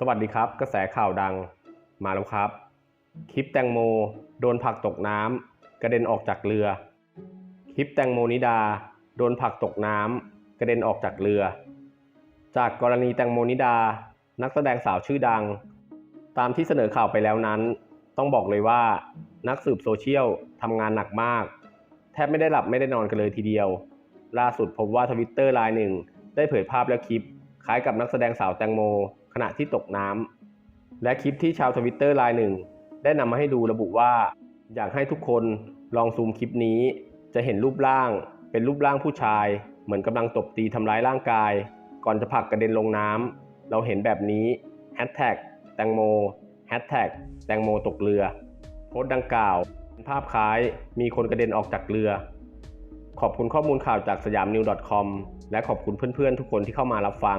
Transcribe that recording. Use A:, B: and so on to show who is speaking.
A: สวัสดีครับ กระแสข่าวดังมาแล้วครับ คลิปแตงโม โดนผักตกน้ำกระเด็นออกจากเรือ คลิปแตงโมนิดา โดนผักตกน้ำกระเด็นออกจากเรือ จากกรณีแตงโมนิดา นักแสดงสาวชื่อดัง ตามที่เสนอข่าวไปแล้วนั้น ต้องบอกเลยว่านักสืบโซเชียลทำงานหนักมาก แทบไม่ได้หลับไม่ได้นอนกันเลยทีเดียว ล่าสุดพบว่าทวิตเตอร์ลน์หนึ่ง ได้เผยภาพและคลิป คล้ายกับนักแสดงสาวแตงโม ณะที่ตกน้ำและคลิปที่ชาวทวิตเตอร์ไลน์หนึ่ง ได้นำมาให้ดูระบุว่า อยากให้ทุกคนลองซูมคลิปนี้ จะเห็นรูปร่าง เป็นรูปร่างผู้ชาย เหมือนกำลังตบตีทำร้ายร่างกาย ก่อนจะผลักกระเด็นลงน้ำเราเห็นแบบนี้แฮชแท็กแตงโมแฮชแท็กแตงโมตกเรือ โพสต์ดังกล่าวเป็นภาพคล้ายมีคนกระเด็นออกจากเรือ ขอบคุณข้อมูลข่าวจากสยามนิว .com และขอบคุณเพื่อนๆ ทุกคนที่เข้ามารับฟัง